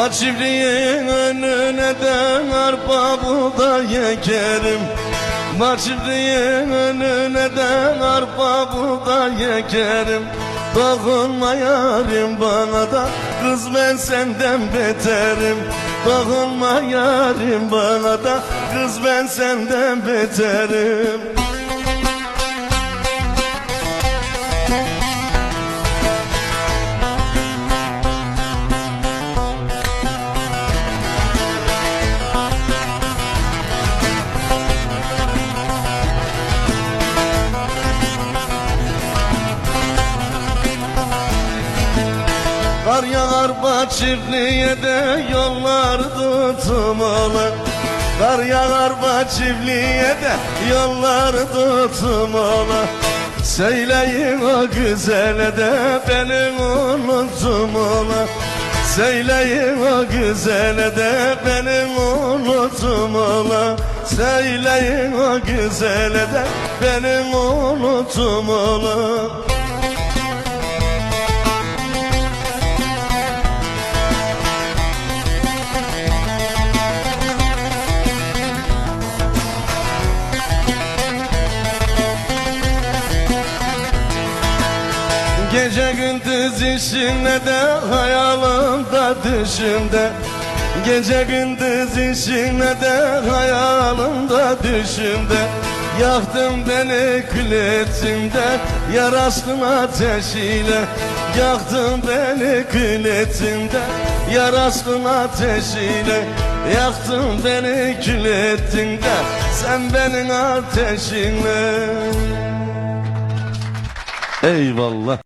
Var çiftliğin önüne de arpa buğday ekerim Var çiftliğin önüne de arpa buğday ekerim Dokunma yarim bana da kız ben senden beterim. Dokunma yarim bana da kız ben senden beterim Kar yağar ba çiftliğe de yollar tutmalı. Kar yağar ba çiftliğe de yollar tutmalı. Söyleyin o güzele de beni unutmalı. Söyleyin o güzele de beni unutmalı. Söyleyin o güzele de beni unutmalı Gece gündüz işine de hayalimde düşümde Gece gündüz işine de hayalimde düşümde Yaktın beni külletimde Yar aşkın ateşiyle. Yaktın beni külletimde Yar aşkın ateşiyle. Yaktın beni külletimde Sen benim ateşinle Eyvallah